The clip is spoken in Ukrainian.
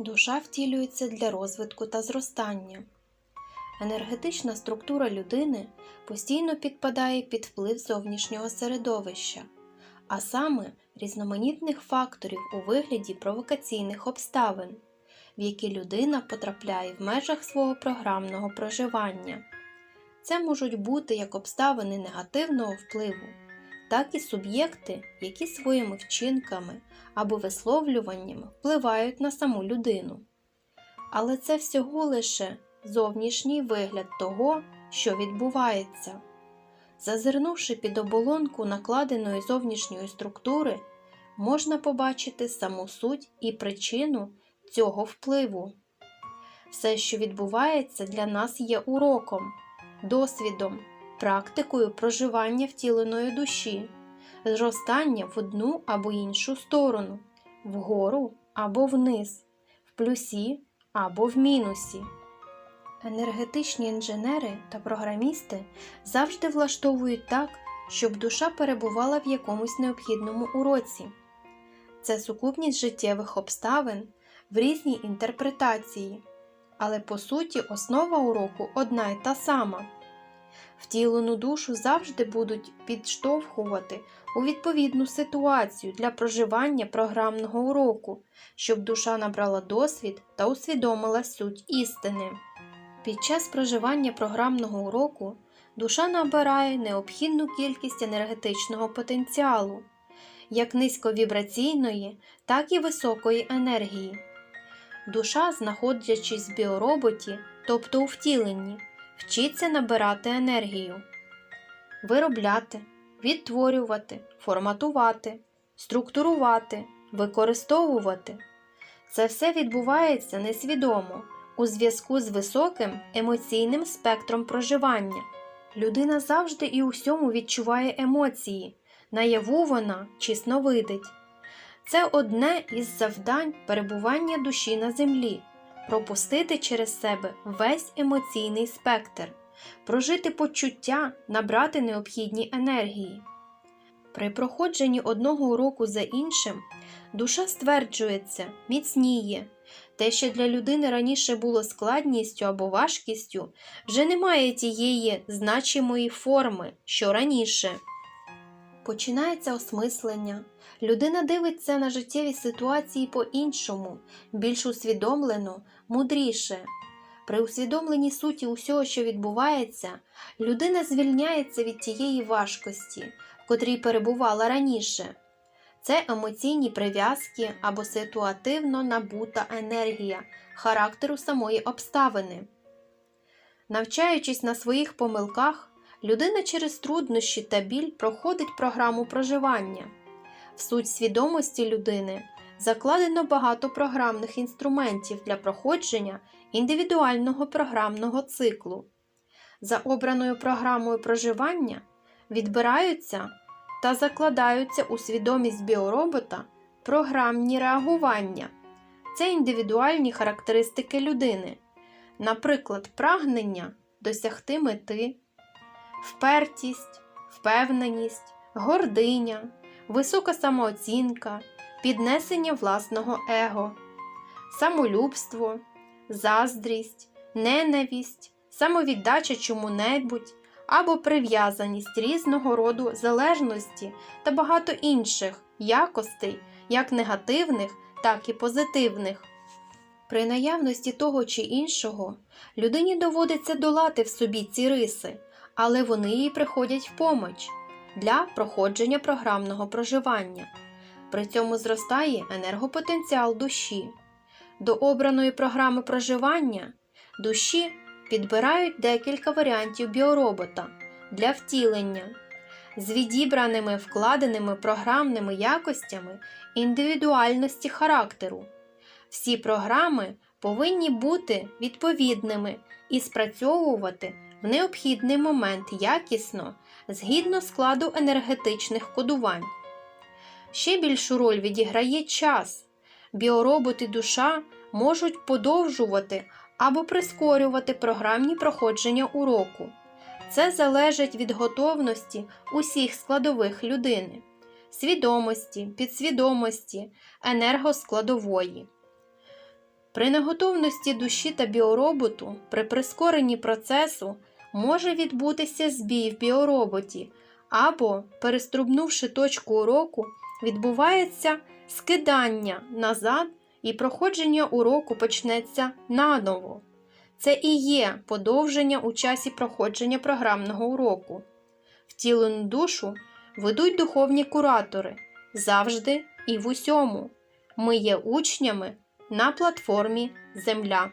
Душа втілюється для розвитку та зростання. Енергетична структура людини постійно підпадає під вплив зовнішнього середовища, а саме різноманітних факторів у вигляді провокаційних обставин, в які людина потрапляє в межах свого програмного проживання. Це можуть бути як обставини негативного впливу, так і суб'єкти, які своїми вчинками або висловлюваннями впливають на саму людину. Але це всього лише зовнішній вигляд того, що відбувається. Зазирнувши під оболонку накладеної зовнішньої структури, можна побачити саму суть і причину цього впливу. Все, що відбувається для нас, є уроком, досвідом, практикою проживання втіленої душі, зростання в одну або іншу сторону, вгору або вниз, в плюсі або в мінусі. Енергетичні інженери та програмісти завжди влаштовують так, щоб душа перебувала в якомусь необхідному уроці. Це сукупність життєвих обставин в різній інтерпретації, але по суті основа уроку одна й та сама. Втілену душу завжди будуть підштовхувати у відповідну ситуацію для проживання програмного уроку, щоб душа набрала досвід та усвідомила суть істини. Під час проживання програмного уроку душа набирає необхідну кількість енергетичного потенціалу, як низьковібраційної, так і високої енергії. Душа, знаходячись в біороботі, тобто у втіленні, вчиться набирати енергію, виробляти, відтворювати, форматувати, структурувати, використовувати. Це все відбувається несвідомо у зв'язку з високим емоційним спектром проживання. Людина завжди і усьому відчуває емоції, наяву вона чи сновидить. Це одне із завдань перебування душі на землі пропустити через себе весь емоційний спектр, прожити почуття, набрати необхідні енергії. При проходженні одного уроку за іншим душа стверджується, міцніє. Те, що для людини раніше було складністю або важкістю, вже не має тієї значимої форми, що раніше. Починається осмислення. Людина дивиться на життєві ситуації по-іншому, більш усвідомлено, мудріше. При усвідомленні суті усього, що відбувається, людина звільняється від тієї важкості, в котрій перебувала раніше. Це емоційні прив'язки або ситуативно набута енергія характеру самої обставини. Навчаючись на своїх помилках, людина через труднощі та біль проходить програму проживання. В суть свідомості людини закладено багато програмних інструментів для проходження індивідуального програмного циклу. За обраною програмою проживання відбираються та закладаються у свідомість біоробота програмні реагування. Це індивідуальні характеристики людини, наприклад, прагнення досягти мети, впертість, впевненість, гординя, висока самооцінка, піднесення власного его, самолюбство, заздрість, ненависть, самовіддача чому-небудь або прив'язаність різного роду залежності та багато інших якостей, як негативних, так і позитивних. При наявності того чи іншого людині доводиться долати в собі ці риси, але вони їй приходять в поміч для проходження програмного проживання. При цьому зростає енергопотенціал душі. До обраної програми проживання душі підбирають декілька варіантів біоробота для втілення з відібраними вкладеними програмними якостями індивідуальності характеру. Всі програми повинні бути відповідними і спрацьовувати в необхідний момент якісно згідно складу енергетичних кодувань. Ще більшу роль відіграє час. Біоробот і душа можуть подовжувати або прискорювати програмні проходження уроку. Це залежить від готовності усіх складових людини, свідомості, підсвідомості, енергоскладової. При неготовності душі та біороботу при прискоренні процесу може відбутися збій в біороботі або, переструбнувши точку уроку, відбувається скидання назад і проходження уроку почнеться наново. Це і є подовження у часі проходження програмного уроку. Втілену душу ведуть духовні куратори завжди і в усьому. Ми є учнями на платформі Земля.